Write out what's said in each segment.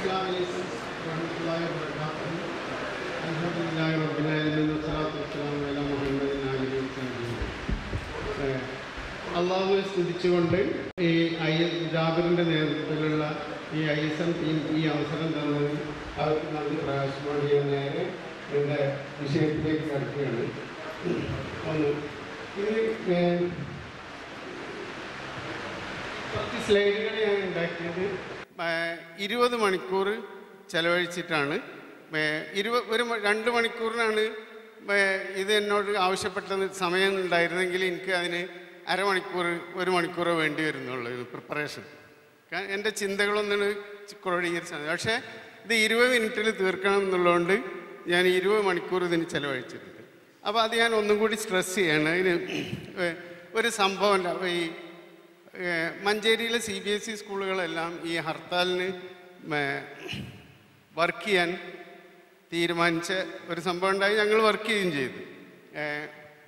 السلام عليكم ورحمة الله وبركاته الحمد لله رب العالمين والصلاة والسلام على محمد آله وصحبه ഏഹ് അള്ളാഹുവെ സ്തുതിച്ചുകൊണ്ട് ഈ ഐ ജാബിറിൻ്റെ നേതൃത്വത്തിലുള്ള ഈ ഐ എസ് എം ടീം ഈ അവസരം തന്നത് അവർക്ക് നന്ദി പ്രകാശമാണ് ഞാൻ നേരെ എൻ്റെ വിഷയത്തിലേക്ക് കടക്കുകയാണ് ഒന്ന് ഇത് ഏഹ് കുറച്ച് സ്ലൈഡുകൾ ഞാൻ ഉണ്ടാക്കിയത് ഏഹ് ഇരുപത് മണിക്കൂർ ചെലവഴിച്ചിട്ടാണ്. ഇരുപത് ഒരു രണ്ട് മണിക്കൂറിനാണ് ഇത് എന്നോട് ആവശ്യപ്പെട്ട സമയം ഉണ്ടായിരുന്നെങ്കിൽ എനിക്ക് അതിന് അരമണിക്കൂർ ഒരു മണിക്കൂറോ വേണ്ടി വരുന്നുള്ളൂ പ്രിപ്പറേഷൻ എന്റെ ചിന്തകളൊന്നും ക്രോഡീകരിച്ചാൽ പക്ഷേ ഇത് ഇരുപത് മിനിറ്റിൽ തീർക്കണം എന്നുള്ളതുകൊണ്ട് ഞാൻ ഇരുപത് മണിക്കൂർ ഇതിന് ചിലവഴിച്ചിട്ടുണ്ട്. അപ്പോൾ അത് ഞാൻ ഒന്നും കൂടി സ്ട്രെസ് ചെയ്യാണ്. അതിന് ഒരു സംഭവമല്ല ഈ മഞ്ചേരിയിലെ സി ബി എസ് ഇ സ്കൂളുകളെല്ലാം ഈ ഹർത്താലിന് വർക്ക് ചെയ്യാൻ തീരുമാനിച്ച ഒരു സംഭവം ഉണ്ടായി ഞങ്ങൾ വർക്ക് ചെയ്യുകയും ചെയ്തു.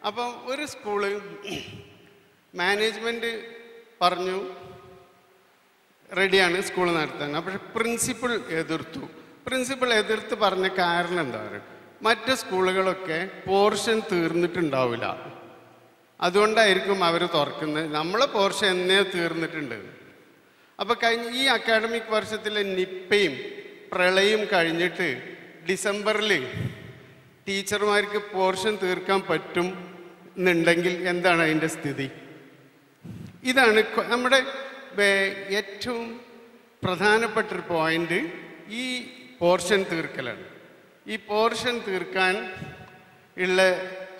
അപ്പം ഒരു സ്കൂൾ മാനേജ്മെന്റ് പറഞ്ഞു റെഡിയാണ് സ്കൂൾ നടത്താൻ. പക്ഷെ പ്രിൻസിപ്പൾ എതിർത്തു. പ്രിൻസിപ്പൾ എതിർത്ത് പറഞ്ഞ കാരണം എന്താ പറയുക? മറ്റ് സ്കൂളുകളൊക്കെ പോർഷൻ തീർന്നിട്ടുണ്ടാവില്ല. അതുകൊണ്ടായിരിക്കും അവർ തുറക്കുന്നത്. നമ്മളെ പോർഷൻ എന്നേ തീർന്നിട്ടുണ്ട്. അപ്പോൾ കഴിഞ്ഞ ഈ അക്കാഡമിക് വർഷത്തിലെ നിപ്പയും പ്രളയും കഴിഞ്ഞിട്ട് ഡിസംബറിൽ ടീച്ചർമാർക്ക് പോർഷൻ തീർക്കാൻ പറ്റും എന്നുണ്ടെങ്കിൽ എന്താണ് അതിന്റെ സ്ഥിതി? ഇതാണ് നമ്മുടെ ഏറ്റവും പ്രധാനപ്പെട്ട ഒരു പോയിന്റ് ഈ പോർഷൻ തീർക്കലാണ്. ഈ പോർഷൻ തീർക്കാൻ ഉള്ള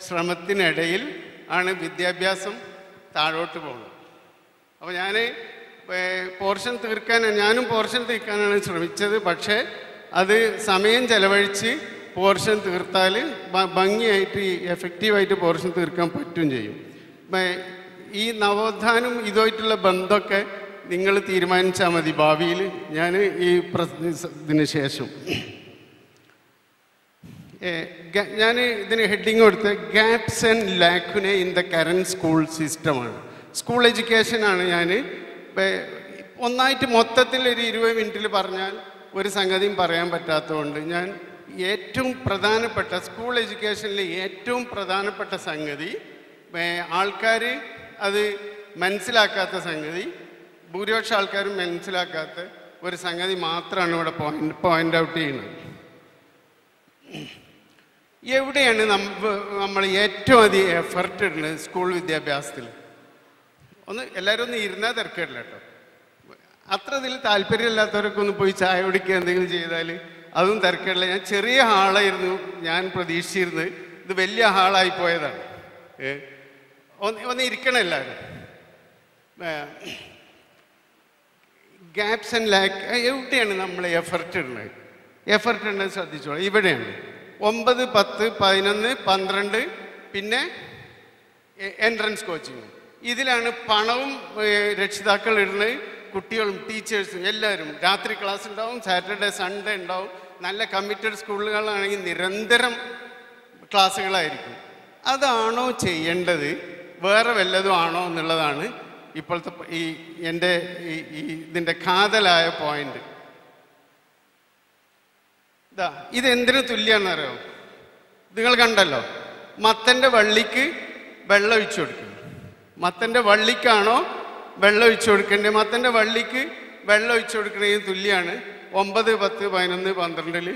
ശ്രമത്തിനിടയിൽ ആണ് വിദ്യാഭ്യാസം താഴോട്ട് പോകുന്നത്. അപ്പോൾ ഞാൻ പോർഷൻ തീർക്കാൻ ഞാനും പോർഷൻ തീർക്കാനാണ് ശ്രമിച്ചത്. പക്ഷേ അത് സമയം ചെലവഴിച്ച് പോർഷൻ തീർത്താൽ ഭംഗിയായിട്ട് എഫക്റ്റീവായിട്ട് പോർഷൻ തീർക്കാൻ പറ്റും ചെയ്യും. ഈ നവോത്ഥാനം ഇതുമായിട്ടുള്ള ബന്ധമൊക്കെ നിങ്ങൾ തീരുമാനിച്ചാൽ മതി ഭാവിയിൽ ഞാൻ ഈ ഇതിന് ശേഷം. ഞാൻ ഇതിന് ഹെഡിങ് കൊടുത്ത് gaps and lacunae in the current school സിസ്റ്റമാണ് സ്കൂൾ എഡ്യൂക്കേഷനാണ് ഞാൻ ഒന്നായിട്ട് മൊത്തത്തിൽ ഒരു ഇരുപത് മിനിറ്റിൽ പറഞ്ഞാൽ ഒരു സംഗതിയും പറയാൻ പറ്റാത്തതുകൊണ്ട് ഞാൻ ഏറ്റവും പ്രധാനപ്പെട്ട സ്കൂൾ എഡ്യൂക്കേഷനിലെ ഏറ്റവും പ്രധാനപ്പെട്ട സംഗതി ആൾക്കാർ അത് മനസ്സിലാക്കാത്ത സംഗതി ഭൂരിപക്ഷ ആൾക്കാരും മനസ്സിലാക്കാത്ത ഒരു സംഗതി മാത്രമാണ് ഇവിടെ പോയിന്റ് പോയിന്റ് ഔട്ട് ചെയ്യുന്നത്. എവിടെയാണ് നമ്മൾ ഏറ്റവും അധികം എഫർട്ട് ഇടുന്നത് സ്കൂൾ വിദ്യാഭ്യാസത്തിൽ ഒന്ന് എല്ലാവരും ഒന്ന് ഇരുന്നാൽ തിരക്കില്ല കേട്ടോ. അത്ര ഇതിൽ താല്പര്യമില്ലാത്തവരൊക്കെ ഒന്ന് പോയി ചായ കുടിക്കുക എന്തെങ്കിലും ചെയ്താൽ അതും തിരക്കില്ല ഞാൻ ചെറിയ ഹാളായിരുന്നു ഞാൻ പ്രതീക്ഷിച്ചിരുന്നത്. ഇത് വലിയ ഹാളായി പോയതാണ്. ഒന്ന് ഒന്ന് ഇരിക്കണം എല്ലാവരും ഗ്യാപ്സ് ആൻഡ് ലാക്ക് എവിടെയാണ് നമ്മൾ എഫർട്ട് ഇടുന്നത്? എഫർട്ട് ഇടുന്നത് ശ്രദ്ധിച്ചോളൂ. ഇവിടെയാണ്. ഒമ്പത് പത്ത് പതിനൊന്ന് പന്ത്രണ്ട് പിന്നെ എൻട്രൻസ് കോച്ചിങ് ഇതിലാണ് പണവും രക്ഷിതാക്കൾ ഇടുന്നത് കുട്ടികളും ടീച്ചേഴ്സും എല്ലാവരും. രാത്രി ക്ലാസ് ഉണ്ടാവും സാറ്റർഡേ സൺഡേ ഉണ്ടാവും. നല്ല കമ്മിറ്റഡ് സ്കൂളുകളാണെങ്കിൽ നിരന്തരം ക്ലാസ്സുകളായിരിക്കും. അതാണോ ചെയ്യേണ്ടത്? വേറെ വല്ലതും ആണോ എന്നുള്ളതാണ് ഇപ്പോഴത്തെ ഈ എന്റെ ഈ ഇതിന്റെ കാതലായ പോയിന്റ് ഇതാ ഇത് എന്തിനു തുല്യാണെന്ന് അറിയോ നിങ്ങൾ കണ്ടല്ലോ മത്തന്റെ വള്ളിക്ക് വെള്ളം ഒഴിച്ചു കൊടുക്കുന്നു മത്തന്റെ വള്ളിക്കാണോ വെള്ളം ഒഴിച്ചു കൊടുക്കേണ്ടത്? മത്തന്റെ വള്ളിക്ക് വെള്ളം ഒഴിച്ചു കൊടുക്കുന്നതിന് തുല്യമാണ് ഒമ്പത് പത്ത് പതിനൊന്ന് പന്ത്രണ്ടിൽ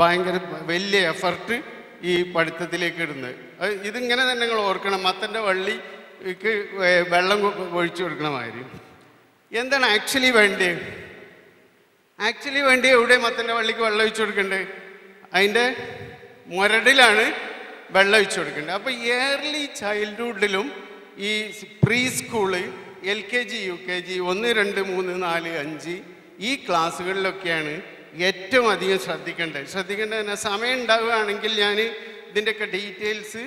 ഭയങ്കര വലിയ എഫർട്ട് ഈ പഠിത്തത്തിലേക്ക് ഇടുന്നത്. ഇതിങ്ങനെ തന്നെ നിങ്ങൾ ഓർക്കണം മത്തന്റെ വള്ളിക്ക് വെള്ളം ഒഴിച്ചു കൊടുക്കണമായിരിക്കും എന്താണ് ആക്ച്വലി വേണ്ടത്? ആക്ച്വലി വേണ്ടി എവിടെ മത്തന്റെ വള്ളിക്ക് വെള്ളം ഒഴിച്ചു കൊടുക്കേണ്ടത് അതിന്റെ മുരടിലാണ് വെള്ളം ഒഴിച്ചു കൊടുക്കേണ്ടത് അപ്പോൾ ഇയർലി ചൈൽഡ്ഹുഡിലും ഈ pre school L K G U K G ഒന്ന് രണ്ട് മൂന്ന് നാല് അഞ്ച് ഈ ക്ലാസ്സുകളിലൊക്കെയാണ് ഏറ്റവും അധികം ശ്രദ്ധിക്കേണ്ടത്. ശ്രദ്ധിക്കേണ്ടത് തന്നെ സമയം ഉണ്ടാവുകയാണെങ്കിൽ ഞാൻ ഇതിന്റെയൊക്കെ ഡീറ്റെയിൽസ്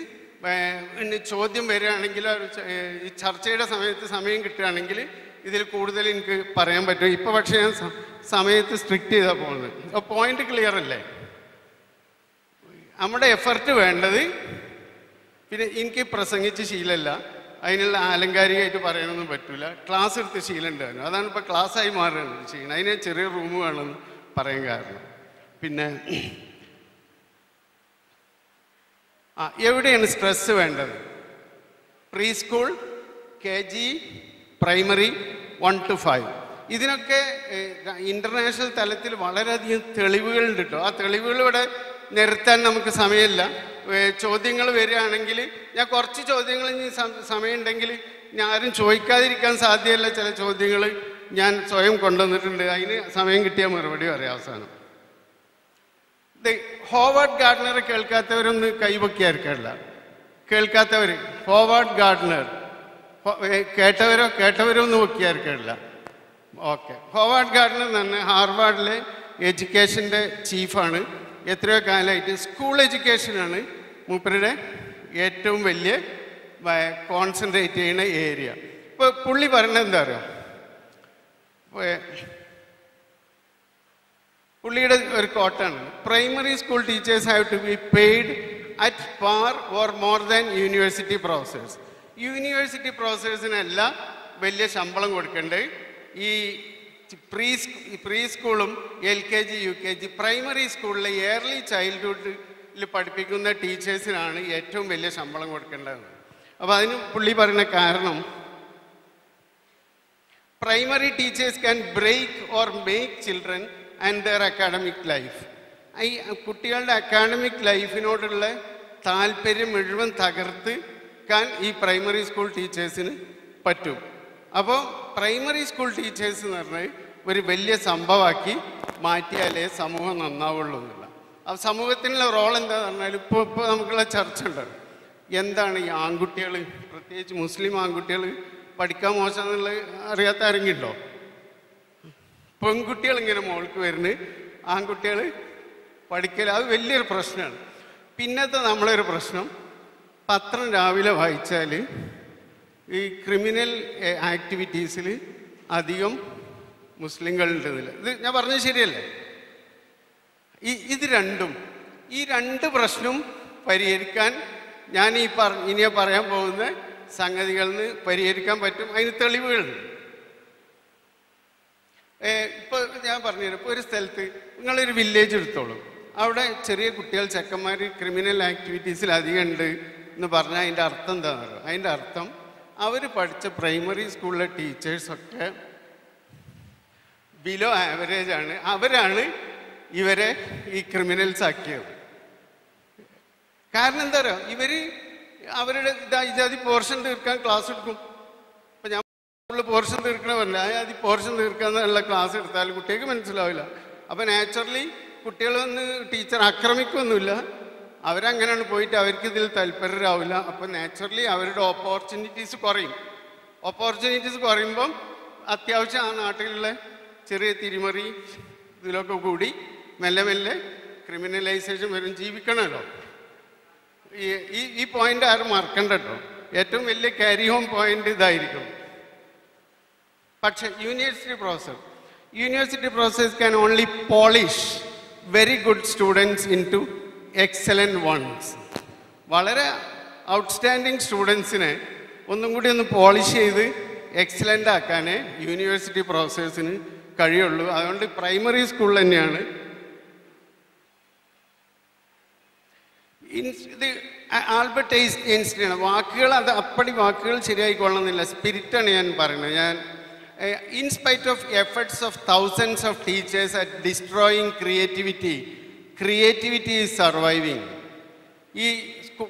ചോദ്യം വരികയാണെങ്കിൽ ചർച്ചയുടെ സമയത്ത് സമയം കിട്ടുകയാണെങ്കിൽ ഇതിൽ കൂടുതൽ എനിക്ക് പറയാൻ പറ്റും. ഇപ്പോൾ പക്ഷേ ഞാൻ സമയത്ത് സ്ട്രിക്റ്റ് ചെയ്താൽ പോകുന്നത് പോയിന്റ് ക്ലിയർ അല്ലേ? നമ്മുടെ എഫർട്ട് വേണ്ടത് പിന്നെ എനിക്ക് പ്രസംഗിച്ച് ശീലമല്ല അതിനുള്ള ആലങ്കാരികമായിട്ട് പറയാനൊന്നും പറ്റില്ല ക്ലാസ് എടുത്ത് ശീലം ഉണ്ടായിരുന്നു. അതാണ് ഇപ്പോൾ ക്ലാസ്സായി മാറുകയാണ് ചെയ്യുന്നത് അതിന് ചെറിയ റൂം വേണമെന്ന് പറയാൻ കാരണം. പിന്നെ ആ എവിടെയാണ് സ്ട്രെസ് വേണ്ടത്? Pre school K G primary one two five ഇതിനൊക്കെ ഇന്റർനാഷണൽ തലത്തിൽ വളരെയധികം തെളിവുകളുണ്ട് കേട്ടോ ആ തെളിവുകൾ ഇവിടെ നിരത്താൻ നമുക്ക് സമയമില്ല. ചോദ്യങ്ങൾ വരികയാണെങ്കിൽ ഞാൻ കുറച്ച് ചോദ്യങ്ങൾ ഇനി സമയമുണ്ടെങ്കിൽ ഞാൻ ആരും ചോദിക്കാതിരിക്കാൻ സാധ്യമല്ല ചില ചോദ്യങ്ങൾ ഞാൻ സ്വയം കൊണ്ടുവന്നിട്ടുണ്ട്. അതിന് സമയം കിട്ടിയാൽ മറുപടി പറയാം അവസാനം. ഹോവാർഡ് ഗാർഡനർ കേൾക്കാത്തവരൊന്ന് കൈവക്കിയായിരിക്കില്ല കേൾക്കാത്തവർ ഹോവാർഡ് ഗാർഡനർ കേട്ടവരോ കേട്ടവരോ ഒന്ന് വെക്കിയായിരിക്കില്ല ഓക്കെ. ഹോവാർഡ് ഗാർഡനർ തന്നെ ഹാർവാർഡിലെ എഡ്യൂക്കേഷന്റെ ചീഫാണ്. എത്രയോ കാലമായിട്ട് സ്കൂൾ എഡ്യൂക്കേഷനാണ് മൂപ്പരുടെ ഏറ്റവും വലിയ കോൺസെൻട്രേറ്റ് ചെയ്യുന്ന ഏരിയ. ഇപ്പോൾ പുള്ളി പറഞ്ഞത് എന്താ പറയുക പുള്ളിയുടെ ഒരു കോട്ടാണ്. Primary school teachers have to be paid at par or more than university professors university പ്രൊഫസേഴ്സിനല്ല വലിയ ശമ്പളം കൊടുക്കേണ്ടത് ഈ പ്രീ പ്രീ സ്കൂളും L K G U K G primary സ്കൂളിലെ ഏർലി ചൈൽഡ്ഹുഡിൽ പഠിപ്പിക്കുന്ന ടീച്ചേഴ്സിനാണ് ഏറ്റവും വലിയ ശമ്പളം കൊടുക്കേണ്ടത്. അപ്പോൾ അതിന് പുള്ളി പറയുന്ന കാരണം primary teachers can break or make children and their academic life ഈ കുട്ടികളുടെ അക്കാഡമിക് ലൈഫിനോടുള്ള താല്പര്യം മുഴുവൻ തകർത്ത് ഈ പ്രൈമറി സ്കൂൾ ടീച്ചേഴ്സിന് പറ്റും. അപ്പോൾ പ്രൈമറി സ്കൂൾ ടീച്ചേഴ്സ് എന്ന് പറഞ്ഞാൽ ഒരു വലിയ സംഭവമാക്കി മാറ്റിയാലേ സമൂഹം നന്നാവുള്ളൂ എന്നുള്ള. അപ്പോൾ സമൂഹത്തിനുള്ള റോൾ എന്താന്ന് പറഞ്ഞാൽ ഇപ്പോൾ ഇപ്പോൾ നമുക്കുള്ള ചർച്ച ഉണ്ട് എന്താണ് ഈ ആൺകുട്ടികൾ പ്രത്യേകിച്ച് മുസ്ലിം ആൺകുട്ടികൾ പഠിക്കാൻ മോശം എന്നുള്ളത് അറിയാത്ത ആരെങ്കിലുണ്ടോ പെൺകുട്ടികൾ ഇങ്ങനെ മോൾക്ക് വരുന്നത്. ആൺകുട്ടികൾ പഠിക്കൽ അത് വലിയൊരു പ്രശ്നമാണ്. പിന്നത്തെ നമ്മളൊരു പ്രശ്നം പത്രം രാവിലെ വായിച്ചാൽ ഈ ക്രിമിനൽ ആക്ടിവിറ്റീസിൽ അധികം മുസ്ലിങ്ങളുടെ ഇതിൽ ഇത് ഞാൻ പറഞ്ഞത് ശരിയല്ലേ? ഈ ഇത് രണ്ടും. ഈ രണ്ട് പ്രശ്നവും പരിഹരിക്കാൻ ഞാൻ ഈ പറ ഇനിയെ പറയാൻ പോകുന്ന സംഗതികളിൽ നിന്ന് പരിഹരിക്കാൻ പറ്റും. അതിന് തെളിവുകളുണ്ട്. ഇപ്പോൾ ഞാൻ പറഞ്ഞുതരാം ഇപ്പോൾ ഒരു സ്ഥലത്ത് നിങ്ങളൊരു വില്ലേജ് എടുത്തോളൂ. അവിടെ ചെറിയ കുട്ടികൾ ചെക്കന്മാർ ക്രിമിനൽ ആക്ടിവിറ്റീസിൽ അധികം ഉണ്ട് എന്ന് പറഞ്ഞാൽ അതിന്റെ അർത്ഥം എന്താണെന്ന് അറിയോ? അതിന്റെ അർത്ഥം അവർ പഠിച്ച പ്രൈമറി സ്കൂളിലെ ടീച്ചേഴ്സൊക്കെ ബിലോ ആവറേജ് ആണ്. അവരാണ് ഇവരെ ഈ ക്രിമിനൽസ് ആക്കിയത്. കാരണം എന്താ പറയുക ഇവർ അവരുടെ ഇതാ ഇജാതി പോർഷൻ തീർക്കാൻ ക്ലാസ് എടുക്കും. അപ്പം ഞാൻ പോർഷൻ തീർക്കണമല്ല അത് പോർഷൻ തീർക്കാന്നുള്ള ക്ലാസ് എടുത്താൽ കുട്ടികൾക്ക് മനസ്സിലാവില്ല. അപ്പം നാച്ചുറലി കുട്ടികളൊന്ന് ടീച്ചർ ആക്രമിക്കൊന്നുമില്ല. അവരങ്ങനെയാണ് പോയിട്ട് അവർക്ക് ഇതിൽ താല്പര്യരാവില്ല. അപ്പൊ നാച്ചുറലി അവരുടെ ഓപ്പർച്യൂണിറ്റീസ് കുറയും. ഓപ്പർച്യൂണിറ്റീസ് കുറയുമ്പം അത്യാവശ്യം ആ നാട്ടിലുള്ള ചെറിയ തിരിമറി ഇതിലൊക്കെ കൂടി മെല്ലെ മെല്ലെ ക്രിമിനലൈസേഷൻ വരും. ജീവിക്കണമല്ലോ ഈ ഈ പോയിന്റ് ആരും മറക്കണ്ട കേട്ടോ ഏറ്റവും വലിയ ക്യാരി ഹോം പോയിന്റ് ഇതായിരിക്കും. പക്ഷേ university professor university professors can only polish very good students into excellent ones വളരെ ഔട്ട്സ്റ്റാൻഡിങ് സ്റ്റുഡൻസിനെ ഒന്നും കൂടി ഒന്ന് പോളിഷ് ചെയ്ത് എക്സലന്റ് ആക്കാനേ യൂണിവേഴ്സിറ്റി പ്രൊഫസേഴ്സിന് കഴിയുള്ളൂ. അതുകൊണ്ട് പ്രൈമറി സ്കൂൾ തന്നെയാണ്. ഇത് ആൽബർട്ട് ഐൻസ്റ്റീനാണ്. വാക്കുകൾ അത് അപ്പടി വാക്കുകൾ ശരിയായിക്കൊള്ളണമെന്നില്ല. സ്പിരിറ്റാണ് ഞാൻ പറയുന്നത്. ഞാൻ in spite of efforts of thousands of teachers at destroying creativity creativity is surviving ഈ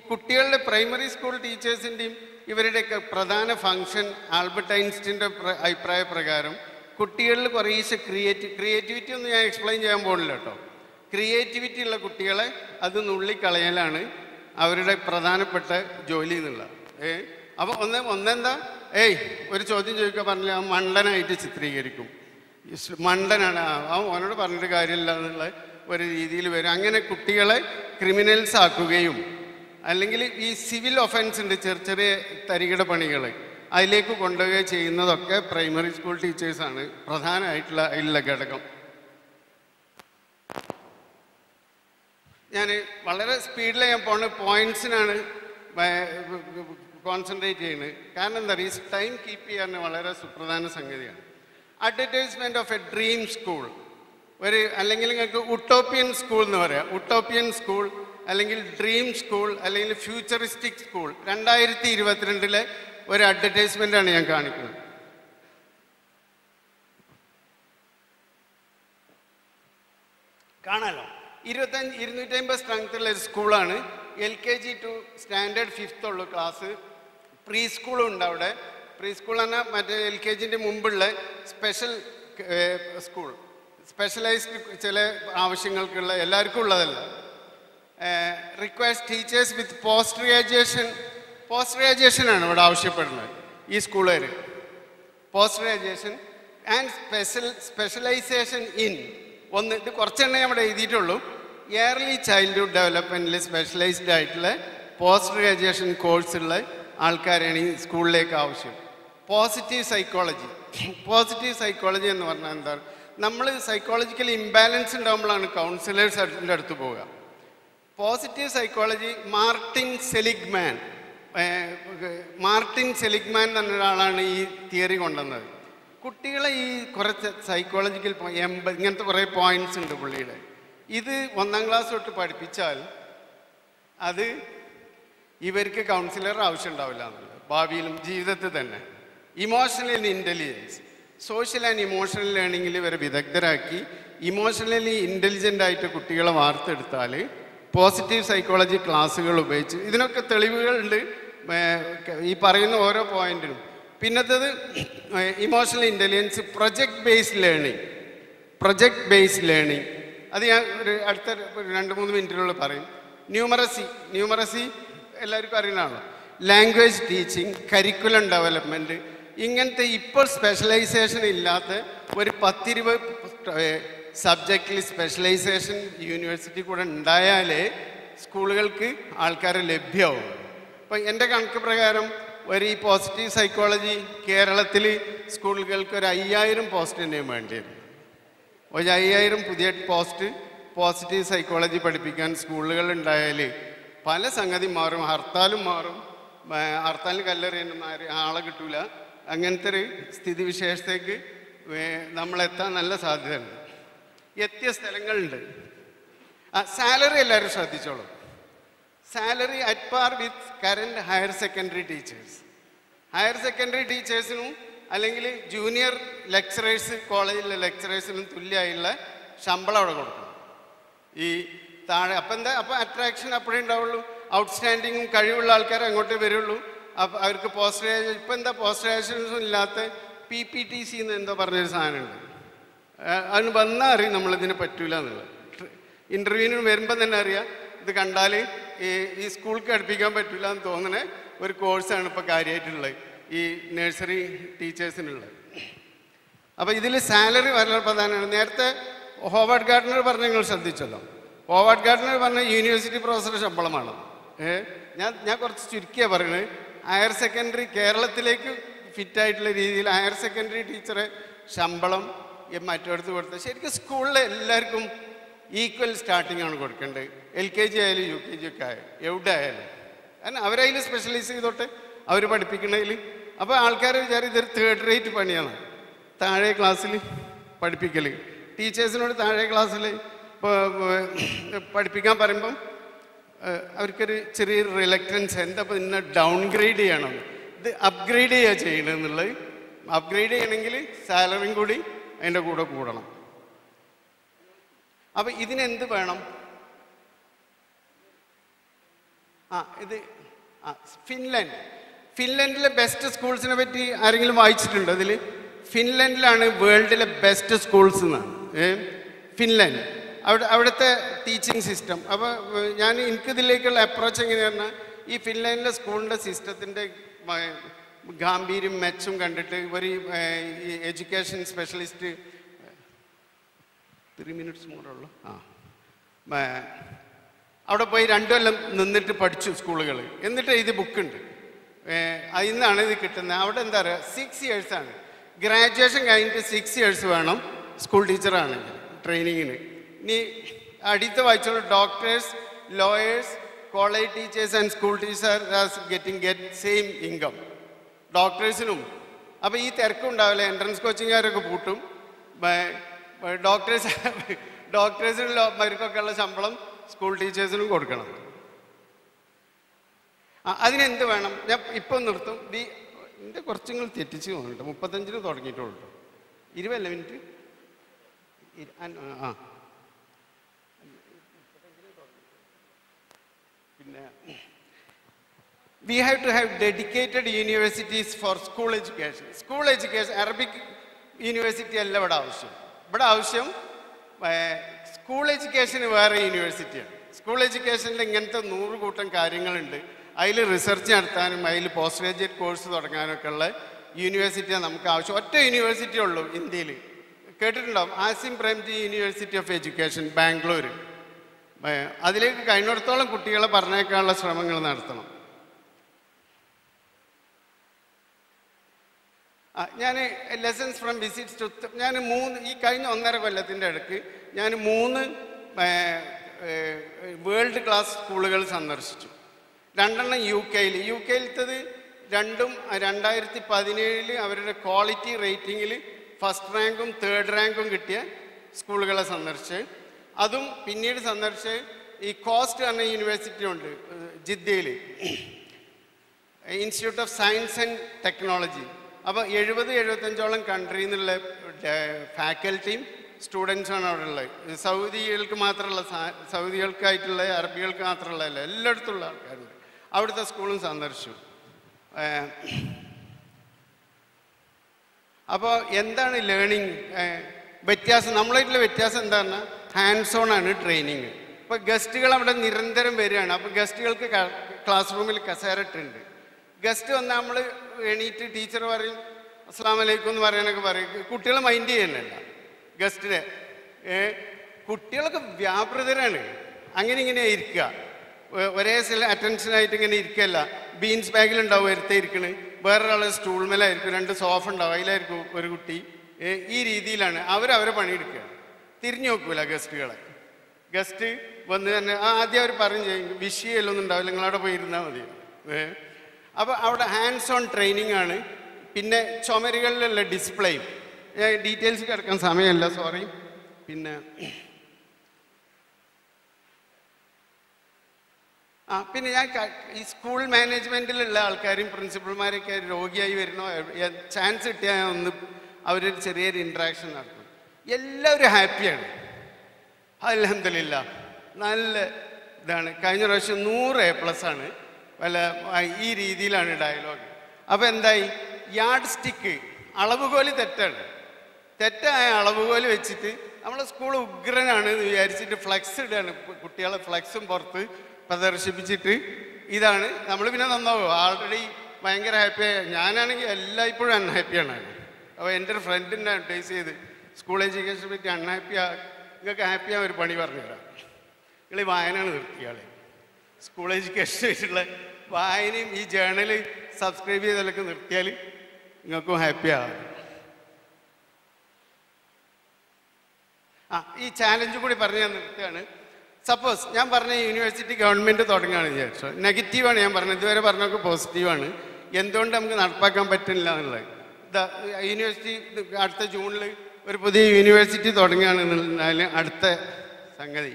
കുട്ടികളുടെ പ്രൈമറി സ്കൂൾ ടീച്ചേഴ്സിന്റെയും ഇവരുടെയൊക്കെ പ്രധാന ഫങ്ഷൻ ആൽബർട്ട് ഐൻസ്റ്റിന്റെ പ്ര- അഭിപ്രായ പ്രകാരം കുട്ടികളിൽ കുറേശ്ശെ ക്രിയേറ്റി ക്രിയേറ്റിവിറ്റി ഒന്നും ഞാൻ എക്സ്പ്ലെയിൻ ചെയ്യാൻ പോകുന്നില്ല കേട്ടോ. ക്രിയേറ്റിവിറ്റി ഉള്ള കുട്ടികളെ അത് നുള്ളിക്കളയലാണ് അവരുടെ പ്രധാനപ്പെട്ട ജോലി എന്നുള്ള ഏ? അപ്പോൾ ഒന്ന് ഒന്നെന്താ? ഏയ് ഒരു ചോദ്യം ചോദിക്കാൻ പറഞ്ഞില്ല അവൻ മണ്ടനായിട്ട് ചിത്രീകരിക്കും. മണ്ടനാണ് ആ അവനോട് പറഞ്ഞിട്ട് കാര്യമില്ല എന്നുള്ള ഒരു രീതിയിൽ വരും. അങ്ങനെ കുട്ടികളെ ക്രിമിനൽസ് ആക്കുകയും അല്ലെങ്കിൽ ഈ സിവിൽ ഒഫൻസ് ഉണ്ട് ചെറിയ ചെറിയ തരികിട പണികൾ അതിലേക്ക് കൊണ്ടുപോവുക ചെയ്യുന്നതൊക്കെ പ്രൈമറി സ്കൂൾ ടീച്ചേഴ്സാണ് പ്രധാനമായിട്ടുള്ള അതിലുള്ള ഘടകം. ഞാൻ വളരെ സ്പീഡിൽ ഞാൻ പോണ പോയിന്റ്സിനാണ് കോൺസെൻട്രേറ്റ് ചെയ്യുന്നത് കാരണം എന്താ പറയുക ടൈം കീപ്പ് ചെയ്യാൻ വളരെ സുപ്രധാന സംഗതിയാണ്. Advertisement of a dream school ഒരു അല്ലെങ്കിൽ നിങ്ങൾക്ക് ഉട്ടോപ്യൻ സ്കൂൾ എന്ന് പറയാം. ഉട്ടോപ്യൻ സ്കൂൾ അല്ലെങ്കിൽ ഡ്രീം സ്കൂൾ അല്ലെങ്കിൽ ഫ്യൂച്ചറിസ്റ്റിക് സ്കൂൾ. രണ്ടായിരത്തി ഇരുപത്തിരണ്ടിലെ ഒരു അഡ്വർടൈസ്മെന്റാണ് ഞാൻ കാണിക്കുന്നത്. കാണാലോ? ഇരുപത്തഞ്ച് ഇരുന്നൂറ്റമ്പത് സ്ട്രെങ്ത്തുള്ള ഒരു സ്കൂളാണ് L K G to standard fifth ഉള്ളു ക്ലാസ് പ്രീ സ്കൂളും ഉണ്ട് അവിടെ. പ്രീ സ്കൂൾ തന്നെ മറ്റേ എൽ കെ ജിന്റെ മുമ്പുള്ള സ്പെഷ്യൽ സ്കൂൾ സ്പെഷ്യലൈസ്ഡ് ചില ആവശ്യങ്ങൾക്കുള്ള എല്ലാവർക്കും ഉള്ളതല്ല. Request teachers with post graduation post graduation ആണ് ഇവിടെ ആവശ്യപ്പെടുന്നത് ഈ സ്കൂളുകാർ. Post graduation and special specialisation in ഒന്ന് ഇത് കുറച്ചെണ്ണേ അവിടെ എഴുതിയിട്ടുള്ളൂ. ഇയർലി ചൈൽഡ്ഹുഡ് ഡെവലപ്മെന്റിൽ സ്പെഷ്യലൈസ്ഡ് ആയിട്ടുള്ള പോസ്റ്റ് ഗ്രാജുവേഷൻ കോഴ്സുള്ള ആൾക്കാരാണ് ഈ സ്കൂളിലേക്ക് ആവശ്യം. പോസിറ്റീവ് സൈക്കോളജി പോസിറ്റീവ് സൈക്കോളജി എന്ന് പറഞ്ഞാൽ എന്താ? നമ്മൾ സൈക്കോളജിക്കൽ ഇംബാലൻസ് ഉണ്ടാകുമ്പോഴാണ് കൗൺസിലേഴ്സിന്റെ അടുത്ത് പോവുക. Positive psychology Martin Seligman Martin Seligman എന്ന ഒരാളാണ് ഈ തിയറി കൊണ്ടുവന്നത്. കുട്ടികളെ ഈ കുറച്ച് സൈക്കോളജിക്കൽ എൺപത് ഇങ്ങനത്തെ കുറേ പോയിന്റ്സ് ഉണ്ട് പുള്ളിയുടെ. ഇത് ഒന്നാം ക്ലാസ് തൊട്ട് പഠിപ്പിച്ചാൽ അത് ഇവർക്ക് കൗൺസിലർ ആവശ്യം ഉണ്ടാവില്ല എന്നുള്ളത്. ഭാവിയിലും ജീവിതത്തിൽ തന്നെ. Emotional intelligence social and emotional ലേണിങ്ങിൽ ഇവരെ വിദഗ്ധരാക്കി. ഇമോഷണലി ഇന്റലിജന്റ് ആയിട്ട് കുട്ടികളെ വാർത്തെടുത്താൽ പോസിറ്റീവ് സൈക്കോളജി ക്ലാസ്സുകൾ ഉപയോഗിച്ച് ഇതിനൊക്കെ തെളിവുകളുണ്ട്. ഈ പറയുന്ന ഓരോ പോയിന്റിനും പിന്നത്തത് emotional intelligence project based learning project based learning അത് ഞാൻ ഒരു അടുത്ത രണ്ട് മൂന്ന് മിനിറ്റിനുള്ളിൽ പറയും. ന്യൂമറസി ന്യൂമറസി എല്ലാവർക്കും അറിയുന്നതാണല്ലോ. ലാംഗ്വേജ് ടീച്ചിങ് കരിക്കുലം ഡെവലപ്മെന്റ് ഇങ്ങനത്തെ ഇപ്പോൾ സ്പെഷ്യലൈസേഷൻ ഇല്ലാത്ത ഒരു പത്തിരുപത് സബ്ജക്റ്റിൽ സ്പെഷ്യലൈസേഷൻ യൂണിവേഴ്സിറ്റി കൂടെ ഉണ്ടായാലേ സ്കൂളുകൾക്ക് ആൾക്കാരെ ലഭ്യമാവും അപ്പം എന്റെ കണക്ക് പ്രകാരം ഒരു ഈ പോസിറ്റീവ് സൈക്കോളജി കേരളത്തിൽ സ്കൂളുകൾക്ക് ഒരു അയ്യായിരം പോസ്റ്റ് വേണ്ടിയിരുന്നു ഒരു അയ്യായിരം പുതിയ പോസ്റ്റ് പോസിറ്റീവ് സൈക്കോളജി പഠിപ്പിക്കാൻ സ്കൂളുകൾ ഉണ്ടായാൽ പല സംഗതി മാറും ഹർത്താലും മാറും ഹർത്താലിന് കല്ലെറിയുന്ന ആളെ കിട്ടൂല. അങ്ങനത്തെ ഒരു സ്ഥിതിവിശേഷത്തേക്ക് നമ്മളെത്താൻ നല്ല സാധ്യതയുണ്ട്. എത്തിയ സ്ഥലങ്ങളുണ്ട്. ആ സാലറി എല്ലാവരും ശ്രദ്ധിച്ചോളൂ. Salary at par with current higher secondary teachers. Higher secondary ടീച്ചേഴ്സിനും അല്ലെങ്കിൽ ജൂനിയർ ലെക്ചറേഴ്സ് കോളേജിലെ ലെക്ചറേഴ്സിനും തുല്യമായുള്ള ശമ്പളം അവിടെ കൊടുക്കണം. ഈ താഴെ അപ്പം എന്താ അപ്പം അട്രാക്ഷൻ അപ്പോഴേ ഉണ്ടാവുള്ളൂ. ഔട്ട്സ്റ്റാൻഡിങ്ങും കഴിവുള്ള ആൾക്കാർ അങ്ങോട്ടേ വരുള്ളൂ. അപ്പം അവർക്ക് പോസ്റ്റ് ഗ്രാജുവേഷൻ ഇപ്പം എന്താ പോസ്റ്റ് ഗ്രാജുവേഷൻസും ഇല്ലാത്ത പി പി ടി സി എന്ന് എന്തോ പറഞ്ഞൊരു സാധനമുണ്ട്. അതിന് വന്നാൽ അറിയും നമ്മളിതിനെ പറ്റൂല എന്നുള്ളത്. ഇന്റർവ്യൂവിന് വരുമ്പോൾ തന്നെ അറിയാം ഇത് കണ്ടാൽ ഈ ഈ സ്കൂൾക്ക് അടുപ്പിക്കാൻ പറ്റില്ല എന്ന് തോന്നുന്ന ഒരു കോഴ്സാണ് ഇപ്പോൾ കാര്യമായിട്ടുള്ളത് ഈ നഴ്സറി ടീച്ചേഴ്സിനുള്ളത്. അപ്പോൾ ഇതിൽ സാലറി വളരെ പ്രധാനമാണ്. നേരത്തെ ഹോവാർഡ് ഗാർഡനർ പറഞ്ഞ നിങ്ങൾ ശ്രദ്ധിച്ചല്ലോ. ഹോവാർഡ് ഗാർഡനർ പറഞ്ഞ യൂണിവേഴ്സിറ്റി പ്രൊഫസറുടെ ശമ്പളമാണ്. ഏ ഞാൻ ഞാൻ കുറച്ച് ചുരുക്കിയാണ് പറയുന്നത് ഹയർ സെക്കൻഡറി കേരളത്തിലേക്ക് ഫിറ്റായിട്ടുള്ള രീതിയിൽ ഹയർ സെക്കൻഡറി ടീച്ചറെ ശമ്പളം ഈ കൊടുത്ത് ശരിക്കും സ്കൂളിലെ എല്ലാവർക്കും ഈക്വൽ സ്റ്റാർട്ടിംഗ് ആണ് കൊടുക്കേണ്ടത്. എൽ കെ ജി ആയാലും യു കെ ജി ഒക്കെ ആയാലും എവിടെ ആയാലും. കാരണം അവരതിൽ സ്പെഷ്യലൈസ് ചെയ്തോട്ടെ അവർ പഠിപ്പിക്കണതിൽ അപ്പോൾ ആൾക്കാർ വിചാരം ഇതൊരു തേർഡ് റേറ്റ് പണിയാണ്. താഴെ ക്ലാസ്സിൽ പഠിപ്പിക്കൽ ടീച്ചേഴ്സിനോട് താഴെ ക്ലാസ്സിൽ പഠിപ്പിക്കാൻ പറയുമ്പം അവർക്കൊരു ചെറിയൊരു റിലക്റ്റൻസ് എന്താ ഇപ്പോൾ ഇന്ന ഡൗൺഗ്രേഡ് ചെയ്യണം? ഇത് അപ്ഗ്രേഡ് ചെയ്യുക ചെയ്യണമെന്നുള്ളത് അപ്ഗ്രേഡ് ചെയ്യണമെങ്കിൽ സാലറിയും കൂടി അതിന്റെ കൂടെ കൂടണം. അപ്പം ഇതിനെന്ത് വേണം? ആ ഇത് ആ ഫിൻലാൻഡ്. ഫിൻലാൻഡിലെ ബെസ്റ്റ് സ്കൂൾസിനെ പറ്റി ആരെങ്കിലും വായിച്ചിട്ടുണ്ടോ അതിൽ ഫിൻലാൻഡിലാണ് വേൾഡിലെ ബെസ്റ്റ് സ്കൂൾസ് എന്നാണ് ഫിൻലാൻഡ്. അവിടെ അവിടുത്തെ ടീച്ചിങ് സിസ്റ്റം അപ്പോൾ ഞാൻ എനിക്കിതിലേക്കുള്ള അപ്രോച്ച് എങ്ങനെയാണ് ഈ ഫിൻലാൻഡിലെ സ്കൂളിന്റെ സിസ്റ്റത്തിന്റെ ഗാംഭീര്യം മെച്ചും കണ്ടിട്ട് ഒരു education specialist three minutes more ഉള്ളു. ആ. അവിടെ പോയി രണ്ടു കൊല്ലം നിന്നിട്ട് പഠിച്ചു സ്കൂളുകൾ എന്നിട്ട് ഇത് ബുക്കുണ്ട്. അതിൽ നിന്നാണ് ഇത് കിട്ടുന്നത്. അവിടെ എന്താ പറയുക സിക്സ് ഇയേഴ്സാണ് ഗ്രാജുവേഷൻ കഴിഞ്ഞിട്ട് സിക്സ് ഇയേഴ്സ് വേണം സ്കൂൾ ടീച്ചറാണെങ്കിൽ ട്രെയിനിങ്ങിന് ഇനി അടുത്ത വായിച്ചോളൂ. Doctors lawyers college teachers and school teachers getting get same income ഡോക്ടേഴ്സിനും അപ്പോൾ ഈ തിരക്കുണ്ടാവില്ല എൻട്രൻസ് കോച്ചിങ്ങുകാരൊക്കെ പൂട്ടും. ഡോക്ടേഴ്സ് ഡോക്ടേഴ്സിനും അവർക്കൊക്കെ ഉള്ള ശമ്പളം സ്കൂൾ ടീച്ചേഴ്സിനും കൊടുക്കണം. അതിനെന്ത് വേണം? ഞാൻ ഇപ്പം നിർത്തും. ബി എന്റെ കുറച്ചുങ്ങൾ തെറ്റിച്ച് തോന്നുന്നുണ്ട് മുപ്പത്തഞ്ചിന് തുടങ്ങിയിട്ടുള്ളൂ. ഇരുപതല്ല മിനിറ്റ് ആ. പിന്നെ we have to have dedicated universities for school education school education Arabic university അല്ല ഇവിടെ ആവശ്യം. ഇവിടെ ആവശ്യം സ്കൂൾ എഡ്യൂക്കേഷന് വേറെ യൂണിവേഴ്സിറ്റിയാണ് സ്കൂൾ എഡ്യൂക്കേഷനിൽ ഇങ്ങനത്തെ നൂറ് കൂട്ടം കാര്യങ്ങളുണ്ട്. അതിൽ റിസർച്ച് നടത്താനും അതിൽ പോസ്റ്റ് ഗ്രാജുവേറ്റ് കോഴ്സ് തുടങ്ങാനൊക്കെ ഉള്ള യൂണിവേഴ്സിറ്റിയാണ് നമുക്ക് ആവശ്യം. ഒറ്റ യൂണിവേഴ്സിറ്റി ഉള്ളൂ ഇന്ത്യയിൽ കേട്ടിട്ടുണ്ടാവും Azim Premji university of education Bangalore അതിലേക്ക് കഴിഞ്ഞിടത്തോളം കുട്ടികളെ പറഞ്ഞേക്കാനുള്ള ശ്രമങ്ങൾ നടത്തണം. ഞാൻ ലെസൺസ് ഫ്രം വിസിറ്റ്സ് ടു ഞാൻ മൂന്ന് ഈ കഴിഞ്ഞ ഒന്നര കൊല്ലത്തിന്റെ ഇടയ്ക്ക് ഞാൻ മൂന്ന് വേൾഡ് ക്ലാസ് സ്കൂളുകൾ സന്ദർശിച്ചു. രണ്ടെണ്ണം യു കെയിൽ യു കെയിലത്തത് രണ്ടും രണ്ടായിരത്തി പതിനേഴിൽ അവരുടെ ക്വാളിറ്റി റേറ്റിങ്ങിൽ ഫസ്റ്റ് റാങ്കും തേർഡ് റാങ്കും കിട്ടിയ സ്കൂളുകളെ സന്ദർശിച്ച് അതും പിന്നീട് സന്ദർശിച്ച് ഈ കോസ്റ്റ് എന്ന യൂണിവേഴ്സിറ്റി ഉണ്ട് ജിദ്ദയിൽ. Institute of science and technology അപ്പോൾ എഴുപത് എഴുപത്തഞ്ചോളം കൺട്രിയിൽ നിന്നുള്ള ഫാക്കൽറ്റിയും സ്റ്റുഡൻസാണ് അവിടെ ഉള്ളത് സൗദികൾക്ക് മാത്രമുള്ള സൗദികൾക്കായിട്ടുള്ള അറബികൾക്ക് മാത്രമുള്ളതല്ല എല്ലായിടത്തും എല്ലായിടത്തുള്ള ആൾക്കാരുണ്ട്. അവിടുത്തെ സ്കൂളും സന്ദർശിച്ചു. അപ്പോൾ എന്താണ് ലേണിംഗ് വ്യത്യാസം നമ്മളായിട്ടുള്ള വ്യത്യാസം എന്താണെന്ന് ഹാൻഡ്സ് ഓൺ ആണ് ട്രെയിനിങ് അപ്പോൾ ഗസ്റ്റുകൾ അവിടെ നിരന്തരം വരികയാണ്. അപ്പോൾ ഗസ്റ്റുകൾക്ക് ക്ലാസ് റൂമിൽ കസേരട്ടുണ്ട് ഗസ്റ്റ് വന്നാൽ നമ്മൾ എണീറ്റ് ടീച്ചർ പറയും അസ്സാം വലൈക്കും എന്ന് പറയാനൊക്കെ പറയും. കുട്ടികൾ മൈൻഡ് ചെയ്യുന്നില്ല. ഗസ്റ്റിനെ കുട്ടികളൊക്കെ വ്യാപൃതരാണ്. അങ്ങനെ ഇങ്ങനെ ഇരിക്കുക. ഒരേ സ്ഥല അറ്റൻഷനായിട്ട് ഇങ്ങനെ ഇരിക്കല്ല ബീൻസ് ബാഗിലുണ്ടാവും ഒരുത്തെ ഇരിക്കണ്. വേറൊരാൾ സ്റ്റൂൾമേലായിരിക്കും രണ്ട് സോഫ ഉണ്ടാവും. അതിലായിരിക്കും ഒരു കുട്ടി. ഈ രീതിയിലാണ് അവർ അവരവരെ പണിയെടുക്കുക. തിരിഞ്ഞു നോക്കൂല ഗസ്റ്റുകളെ. ഗസ്റ്റ് വന്ന് തന്നെ ആദ്യം അവർ പറഞ്ഞു ചെയ്യും വിഷയമൊന്നും ഉണ്ടാവില്ല? നിങ്ങളവിടെ പോയി ഇരുന്നാൽ മതി. അപ്പോൾ അവിടെ ഹാൻഡ്സ് ഓൺ ട്രെയിനിങ് ആണ്. പിന്നെ ചുമരുകളിലുള്ള ഡിസ്പ്ലേയും ഡീറ്റെയിൽസ് കിടക്കാൻ സമയമല്ല സോറി പിന്നെ ആ പിന്നെ ഞാൻ ഈ സ്കൂൾ മാനേജ്മെന്റിലുള്ള ആൾക്കാരും പ്രിൻസിപ്പൾമാരൊക്കെ രോഗിയായി വരുന്നോ ചാൻസ് കിട്ടിയാൽ ഒന്ന് അവരൊരു ചെറിയൊരു ഇൻട്രാക്ഷൻ നടത്തും. എല്ലാവരും ഹാപ്പിയാണ്. അലഹമില്ല നല്ല ഇതാണ്. കഴിഞ്ഞ പ്രാവശ്യം നൂറ് എ പ്ലസ് ആണ്. വല്ല ഈ രീതിയിലാണ് ഡയലോഗ് അപ്പോൾ എന്തായി? യാഡ് സ്റ്റിക്ക് അളവുകോൽ തെറ്റാണ്. തെറ്റായ അളവുകോൽ വെച്ചിട്ട് നമ്മളെ സ്കൂൾ ഉഗ്രനാണ് എന്ന് വിചാരിച്ചിട്ട് ഫ്ലെക്സ് ഇടുകയാണ്. കുട്ടികളെ ഫ്ലെക്സും പുറത്ത് പ്രദർശിപ്പിച്ചിട്ട് ഇതാണ്. നമ്മൾ പിന്നെ നന്നാവും. ആൾറെഡി ഭയങ്കര ഹാപ്പിയായി ഞാനാണെങ്കിൽ എല്ലായ്പ്പോഴും അൺഹാപ്പിയാണ് അപ്പോൾ എന്റെ ഒരു ഫ്രണ്ടിന്റെ അഡ്വൈസ് ചെയ്ത് സ്കൂൾ എഡ്യൂക്കേഷനെ പറ്റി അൺഹാപ്പി നിങ്ങൾക്ക് ഹാപ്പിയാ ഒരു പണി പറഞ്ഞുതരാം നിങ്ങൾ ഈ വായന നിർത്തിയാളെ സ്കൂൾ എഡ്യൂക്കേഷനായിട്ടുള്ള വായനയും ഈ ജേണൽ സബ്സ്ക്രൈബ് ചെയ്തതൊക്കെ നിർത്തിയാൽ നിങ്ങൾക്കും ഹാപ്പി ആ ഈ ചാലഞ്ച് കൂടി പറഞ്ഞ് ഞാൻ നിർത്തുകയാണ്. സപ്പോസ് ഞാൻ പറഞ്ഞ യൂണിവേഴ്സിറ്റി ഗവൺമെന്റ് തുടങ്ങുകയാണ് വിചാരിച്ചു. നെഗറ്റീവാണ് ഞാൻ പറഞ്ഞത്. ഇതുവരെ പറഞ്ഞൊക്കെ പോസിറ്റീവാണ് എന്തുകൊണ്ട് നമുക്ക് നടപ്പാക്കാൻ പറ്റുന്നില്ല എന്നുള്ളത്? യൂണിവേഴ്സിറ്റി അടുത്ത ജൂണിൽ ഒരു പുതിയ യൂണിവേഴ്സിറ്റി തുടങ്ങുകയാണ് എന്നാൽ അടുത്ത സംഗതി.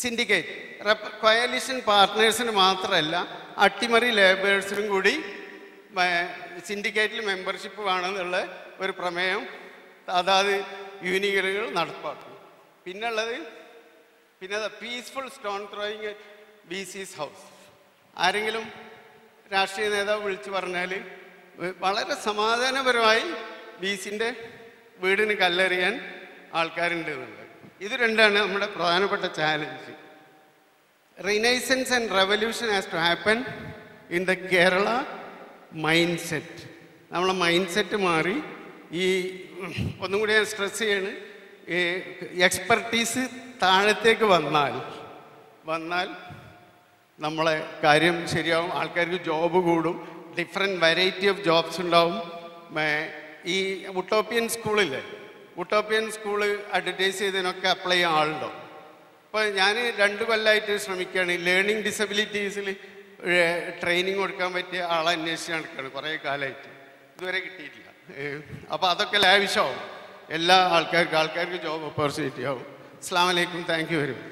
സിൻഡിക്കേറ്റ് കൊയലിഷൻ പാർട്ട്നേഴ്സിന് മാത്രമല്ല അട്ടിമറി ലേബേഴ്സിനും കൂടി സിൻഡിക്കേറ്റിൽ മെമ്പർഷിപ്പ് വേണമെന്നുള്ള ഒരു പ്രമേയം അതാത് യൂണിയനുകൾ നടപ്പാക്കും. പിന്നുള്ളത് പിന്നെ peaceful stone throwing besiege house ആരെങ്കിലും രാഷ്ട്രീയ നേതാവ് വിളിച്ചു പറഞ്ഞാൽ വളരെ സമാധാനപരമായി ബി സിന്റെ വീടിന് കല്ലെറിയാൻ ആൾക്കാരുണ്ട് എന്നുള്ളത്. ഇത് രണ്ടാണ് നമ്മുടെ പ്രധാനപ്പെട്ട challenge renaissance and revolution has to happen in the Kerala mind set നമ്മളെ മൈൻഡ് സെറ്റ് മാറി ഈ ഒന്നും കൂടി ഞാൻ സ്ട്രെസ് ചെയ്യാണ്. എക്സ്പെർട്ടീസ് താഴത്തേക്ക് വന്നാൽ വന്നാൽ നമ്മളെ കാര്യം ശരിയാവും ആൾക്കാർക്ക് ജോബ് കൂടും ഡിഫറെന്റ് വെറൈറ്റി ഓഫ് ജോബ്സ് ഉണ്ടാവും. ഈ ഉട്ടോപ്യൻ സ്കൂളില്ലേ ഉട്ടോപ്യൻ സ്കൂൾ അഡ്വർടൈസ് ചെയ്തതിനൊക്കെ അപ്ലൈ ചെയ്യാൻ ആളുണ്ടോ? അപ്പോൾ ഞാൻ രണ്ട് കൊല്ലമായിട്ട് ശ്രമിക്കുകയാണ്. ലേണിംഗ് ഡിസബിലിറ്റീസിൽ ട്രെയിനിങ് കൊടുക്കാൻ പറ്റിയ ആളെ അന്വേഷിച്ച് നടക്കുകയാണ് കുറേ കാലമായിട്ട്. ഇതുവരെ കിട്ടിയിട്ടില്ല. അപ്പോൾ അതൊക്കെ ലാവിഷാവും എല്ലാ ആൾക്കാർക്കും ആൾക്കാർക്ക് ജോബ് ഓപ്പർച്യൂണിറ്റി ആവും. അസ്സാം വലൈക്കും താങ്ക് യു വെരി മച്ച്